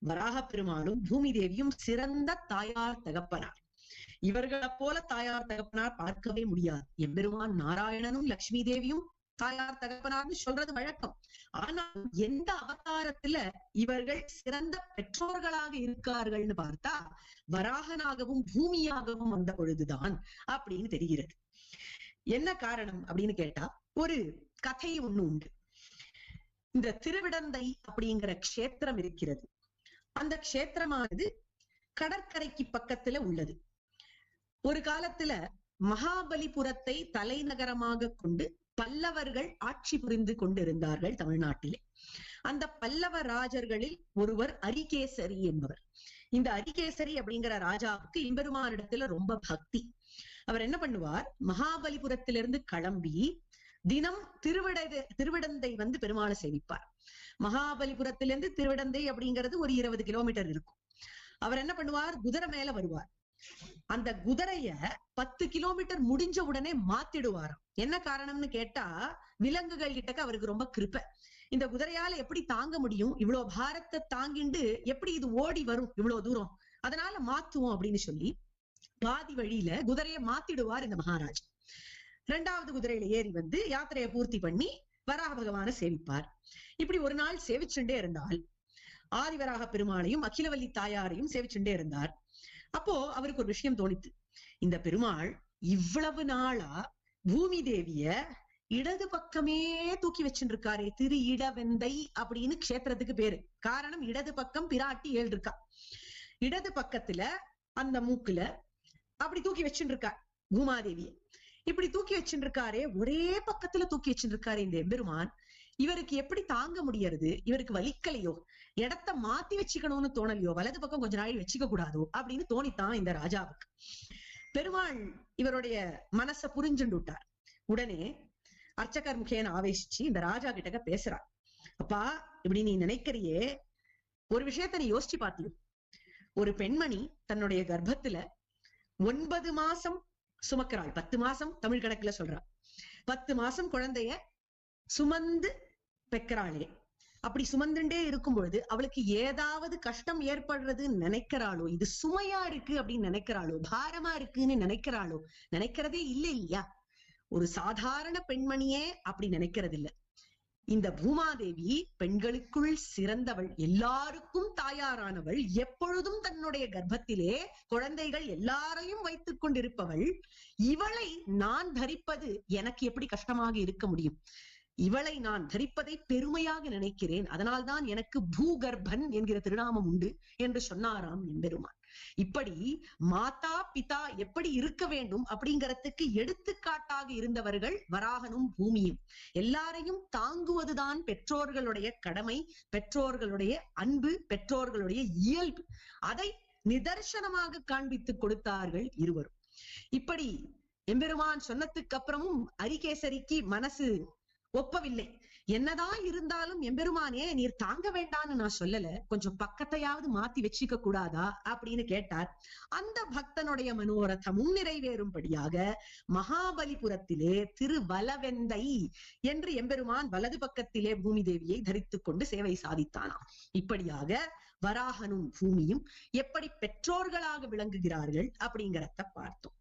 வராக பெருமாளும் பூமி தேவியும் சிறந்த தாயார் தகப்பனார். இவர்களை போல தாயார் தகப்பனார் பார்க்கவே முடியாது. எம்பெருமான் நாராயணனும் லக்ஷ்மி தேவியும் தாயார் தகப்பனார்னு சொல்றது வழக்கம். ஆனால் எந்த அவதாரத்துல இவர்கள் சிறந்த பெற்றோர்களாக இருக்கார்கள்னு பார்த்தா வராகனாகவும் பூமியாகவும் வந்த பொழுதுதான் அப்படின்னு தெரிகிறது. என்ன காரணம் அப்படின்னு கேட்டா ஒரு கதை ஒண்ணு உண்டு. இந்த திருவிடந்தை அப்படிங்கிற க்ஷேத்திரம் இருக்கிறது. அந்த க்ஷேத்திரமானது கடற்கரைக்கு பக்கத்துல உள்ளது. ஒரு காலத்துல மகாபலிபுரத்தை தலைநகரமாக கொண்டு பல்லவர்கள் ஆட்சி புரிந்து கொண்டிருந்தார்கள் தமிழ்நாட்டிலே. அந்த பல்லவ ராஜர்களில் ஒருவர் அரிகேசரி என்பவர். இந்த அரிகேசரி அப்படிங்கிற ராஜாவுக்கு இம்பெருமானிடத்துல ரொம்ப பக்தி. அவர் என்ன பண்ணுவார்? மகாபலிபுரத்திலிருந்து கிளம்பி தினம் திருவிடை திருவிடந்தை வந்து பெருமாளை சேவிப்பார். மகாபலிபுரத்திலிருந்து திருவிடந்தை அப்படிங்கிறது ஒரு இருபது கிலோமீட்டர் இருக்கும். அவர் என்ன பண்ணுவார்? குதிரை மேல வருவார். அந்த குதிரைய பத்து கிலோமீட்டர் முடிஞ்ச உடனே மாத்திடுவாராம். என்ன காரணம்னு கேட்டா விலங்குகள் கிட்டக்க அவருக்கு ரொம்ப கிருப்ப. இந்த குதிரையால எப்படி தாங்க முடியும்? இவ்வளவு பாரத்தை தாங்கிண்டு எப்படி இது ஓடி வரும்? இவ்வளவு தூரம். அதனால மாத்துவோம் அப்படின்னு சொல்லி பாதி வழியில குதிரைய மாத்திடுவார் இந்த மகாராஜ். ரெண்டாவது குதிரையில ஏறி வந்து யாத்திரையை பூர்த்தி பண்ணி வராக பகவான சேவிப்பார். இப்படி ஒரு நாள் சேவிச்சுண்டே இருந்தால் ஆதிவராக பெருமாளையும் அகிலவல்லி தாயாரையும் சேவிச்சுண்டே இருந்தார். அப்போ அவருக்கு ஒரு விஷயம் தோணித்து இந்த பெருமாள் இவ்வளவு நாளா பூமி தேவிய இடது பக்கமே தூக்கி வச்சுட்டு இருக்காரே திரு இடவெந்தை அப்படின்னு கஷேத்திரத்துக்கு பேரு. காரணம் இடது பக்கம் பிராட்டி ஏழு இருக்கா இடது பக்கத்துல அந்த மூக்குல அப்படி தூக்கி வச்சுட்டு இருக்கா பூமாதேவிய இப்படி தூக்கி வச்சுட்டு ஒரே பக்கத்துல தூக்கி வச்சுட்டு இந்த எம்பெருமான். இவருக்கு எப்படி தாங்க முடியறது? இவருக்கு வலிக்கலையோ? இடத்த மாத்தி வச்சுக்கணும்னு தோணலையோ? வலது பக்கம் கொஞ்ச நாள் வச்சுக்க கூடாதோ? அப்படின்னு தோணித்தான் இந்த ராஜாவுக்கு. பெருமாள் இவருடைய மனச புரிஞ்சுண்டு விட்டார் உடனே அர்ச்சகர் முகேன ஆவேசிச்சு இந்த ராஜா கிட்டக்க பேசுறார். அப்பா இப்படி நீ நினைக்கிறியே? ஒரு விஷயத்த நீ யோசிச்சு பார்த்தியும் ஒரு பெண்மணி தன்னுடைய கர்ப்பத்துல ஒன்பது மாசம் சுமக்கிறாள். பத்து மாசம் தமிழ் கணக்குல சொல்றா. பத்து மாசம் குழந்தைய சுமந்து பெக்கிறாளே அப்படி சுமந்துண்டே இருக்கும் பொழுது அவளுக்கு ஏதாவது கஷ்டம் ஏற்படுறதுன்னு நினைக்கிறாளோ இது சுமையா இருக்கு அப்படின்னு நினைக்கிறாளோ பாரமா இருக்குன்னு நினைக்கிறாளோ நினைக்கிறதே இல்லை இல்லையா? ஒரு சாதாரண பெண்மணியே அப்படி நினைக்கிறது இல்ல இந்த பூமாதேவி பெண்களுக்குள் சிறந்தவள் எல்லாருக்கும் தாயாரானவள் எப்பொழுதும் தன்னுடைய கர்ப்பத்திலே குழந்தைகள் எல்லாரையும் வைத்துக் கொண்டிருப்பவள். இவளை நான் தரிப்பது எனக்கு எப்படி கஷ்டமாக இருக்க முடியும்? இவளை நான் தரிப்பதை பெருமையாக நினைக்கிறேன். அதனால்தான் எனக்கு பூகர்ப்பன் என்கிற திருநாமம் உண்டு என்று சொன்னாராம் எம்பெருமான். இப்படி மாதா பிதா எப்படி இருக்க வேண்டும் அப்படிங்கறதுக்கு எடுத்துக்காட்டாக இருந்தவர்கள் வராகனும் பூமியும். எல்லாரையும் தாங்குவதுதான் பெற்றோர்களுடைய கடமை பெற்றோர்களுடைய அன்பு பெற்றோர்களுடைய இயல்பு. அதை நிதர்சனமாக காண்பித்துக் கொடுத்தார்கள் இருவரும். இப்படி எம்பெருமான் சொன்னதுக்கு அப்புறமும் அரிகேசரிக்கு மனசு ஒப்பவில்லை. என்னதான் இருந்தாலும் எம்பெருமானே நீர் தாங்க வேண்டாம்னு நான் சொல்லல. கொஞ்சம் பக்கத்தையாவது மாத்தி வச்சுக்க கூடாதா? அப்படின்னு கேட்டார். அந்த பக்தனுடைய மனோரதமும் நிறைவேறும்படியாக மகாபலிபுரத்திலே திருவலவெந்தை என்று எம்பெருமான் வலது பக்கத்திலே பூமி தேவியை தரித்துக் கொண்டு சேவை சாதித்தானாம். இப்படியாக வராகனும் பூமியும் எப்படி பெற்றோர்களாக விளங்குகிறார்கள் அப்படிங்கிறத பார்த்தோம்.